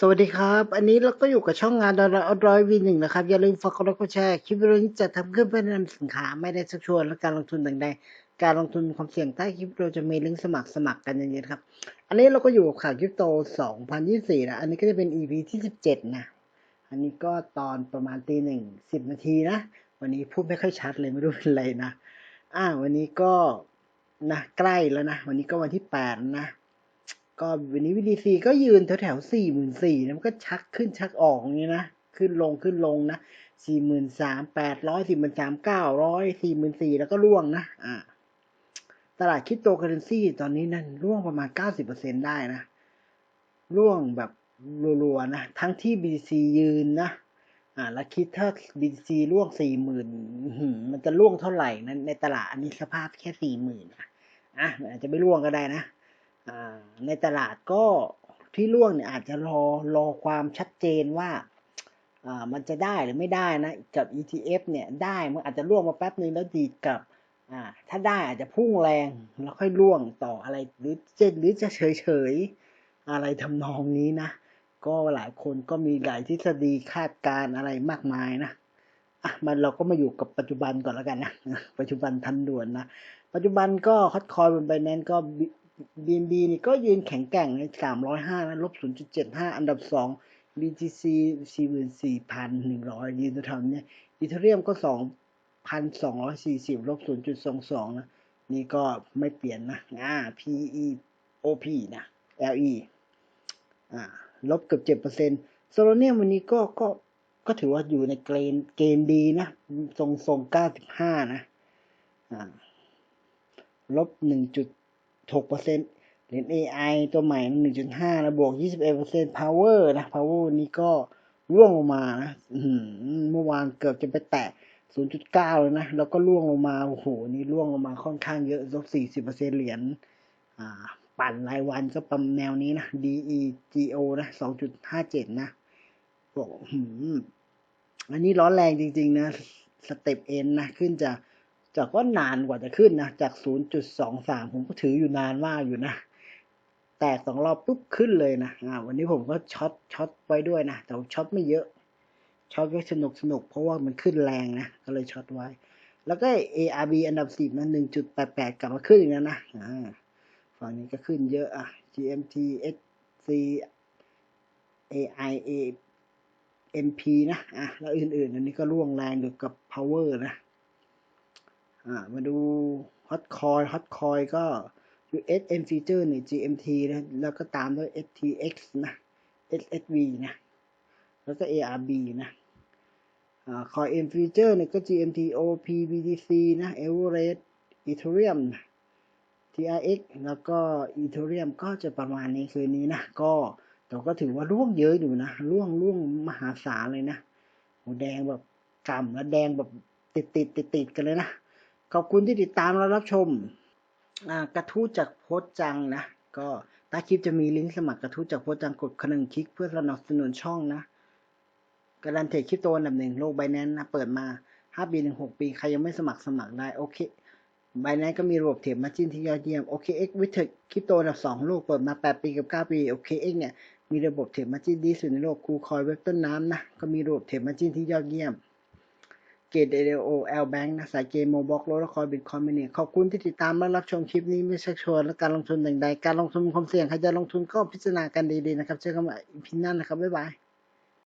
สวัสดีครับ อันนี้เราก็อยู่กับช่องงานดอลลาร์ร้อยวีหนึ่งนะครับ อย่าลืมฝากกดไลค์กดแชร์คลิปวิดีโอนี้จะทำขึ้นเพื่อนำสินค้าไม่ได้ชักชวนและการลงทุนต่างใดการลงทุนความเสี่ยงใต้คลิปเราจะมีลิงก์สมัครสมัครกันเยอะๆครับ อันนี้เราก็อยู่กับข่าวคริปโต 2024 นะ อันนี้ก็จะเป็น EP ที่ 17 นะ อันนี้ก็ตอนประมาณตีหนึ่งสิบนาทีนะ วันนี้พูดไม่ค่อยชัดเลยไม่รู้เป็นไรนะ อ่า วันนี้ก็นะใกล้แล้วนะ วันนี้ก็วันที่แปดนะ ก็วันนี้ VDC ก็ยืนแถวแถวสี่หมื่นสี่นะมันก็ชักขึ้นชักออกอย่างนี้นะ ขึ้นลงขึ้นลงนะสี่หมื่นสามแปดร้อยสี่หมื่นสามเก้าร้อยสี่หมื่นสี่แล้วก็ร่วงนะอ่าตลาดคริปโตเคอเรนซีตอนนี้นั่นร่วงประมาณเก้าสิบเปอร์เซ็นได้นะ ร่วงแบบรัวๆนะ ทั้งที่ BTC ยืนนะ อ่า แล้วคิดถ้า BTC ร่วงสี่หมื่นมันจะร่วงเท่าไหร่นะในตลาดอันนี้สภาพแค่สี่หมื่นอะมันอาจจะไม่ร่วงก็ได้นะ ในตลาดก็ที่ร่วงเนี่ยอาจจะรอรอความชัดเจนว่าอ่ามันจะได้หรือไม่ได้นะกับ ETF เนี่ยได้มันอาจจะร่วงมาแป๊บนึงแล้วดีดกลับอ่าถ้าได้อาจจะพุ่งแรงแล้วค่อยร่วงต่ออะไรหรือจะหรือจะเฉยเฉยอะไรทำนองนี้นะ ก็หลายคนก็มีหลายทฤษฎีคาดการอะไรมากมายนะอะมันเราก็มาอยู่กับปัจจุบันก่อนแล้วกันนะปัจจุบันทันด่วนนะปัจจุบันก็ฮอตคอยบนไบแนนก็ BNB นี่ก็ยืนแข็งแกร่งใน 305 นะลบ 0.75 อันดับ 2 BTC 44,100 ยืนแถวๆนี่ยอีเทเรียมก็ 2,240 ลบ 0.22 นะ นี่ก็ไม่เปลี่ยนนะอ่า PE OP นะ LE อ่า ลบเกือบ 7%โซโลเนียมวันนี้ก็ก็ก็ถือว่าอยู่ในเกณฑ์เกณฑ์ดีนะ ทรงทรง95 นะ อ่า ลบ 1.8 6%เหรียญ AI ตัวใหม่ 1.5 นะบวก 21% power นะ power นี้ก็ร่วงลงมานะเมื่อวานเกือบจะไปแตะ 0.9 เลยนะ แล้วก็ร่วงลงมา โอ้โห นี่ร่วงลงมาค่อนข้างเยอะลบ40%เหรียญอ่าปั่นรายวันก็ประมาณแนวนี้นะ DEGO นะ 2.57 นะบอกอันนี้ร้อนแรงจริง ๆ นะ สเต็ปเอ็นนะ ขึ้นจาก จากว่านานกว่าจะขึ้นนะ จาก 0.23 ผมก็ถืออยู่นานมากอยู่นะ แตกสองรอบปุ๊บขึ้นเลยนะอ่าวันนี้ผมก็ช็อตช็อตไว้ด้วยนะ แต่ช็อตไม่เยอะช็อตไว้สนุกสนุกเพราะว่ามันขึ้นแรงนะ ก็เลยช็อตไว้ แล้วก็ ARB อันดับสิบนะ1.88 กลับมาขึ้นอีกแล้วนะอ่าฝั่งนี้ก็ขึ้นเยอะอะ GMT SC AI A MP นะอะแล้วอื่นๆ อันนี้ก็ร่วงแรงอยู่กับ power นะ มาดู hot coin hot coin ก็ USM feature นี่ GMT นะแล้วก็ตามด้วย STX นะ SSV นะ แล้วก็ ARB นะคอ่า coin feature เนี่ยก็ GMT OP BTC นะ Everest Ethereum นะ TRX แล้วก็ Ethereum ก็จะประมาณนี้คืนนี้นะ ก็แต่ก็ถือว่าร่วงเยอะอยู่นะ ร่วงร่วงมหาศาลเลยนะโหแดงแบบกำและแดงแบบติดติดติดติดกันเลยนะ ขอบคุณที่ติดตามและรับชมกระทู้จากโพสจังนะ ก็ใต้คลิปจะมีลิงก์สมัครกระทู้จากโพสจังกดคนหนึ่งคลิกเพื่อสนับสนุนช่องนะการันเทรดคริปโตอันดับหนึ่งโลกไบแนนนะเปิดมาห้าปีถึงหกปี ใครยังไม่สมัครสมัครได้ โอเคไบแนนก็มีระบบเทรดมาจิ้นที่ยอดเยี่ยม OKX วิเทคคริปโตอันดับสองโลกเปิดมาแปดปีกับเก้าปี OKX เนี่ยมีระบบเทรดมาจิ้นดีสุดในโลกคูคอยเว็บต้นน้ำนะก็มีระบบเทรดมาจิ้นที่ยอดเยี่ยม เกตเอโอแอลแบงค์นะสายเกมโมบ็อกโลและคอยบิตคอยน์เนขอบคุณที่ติดตามและรับชมคลิปนี้ไม่ชักชวนและการลงทุนใดๆการลงทุนความเสี่ยงใครจะลงทุนก็พิจารณากันดีๆนะครับเจอกันใหม่พินน้านะครับบ๊ายบาย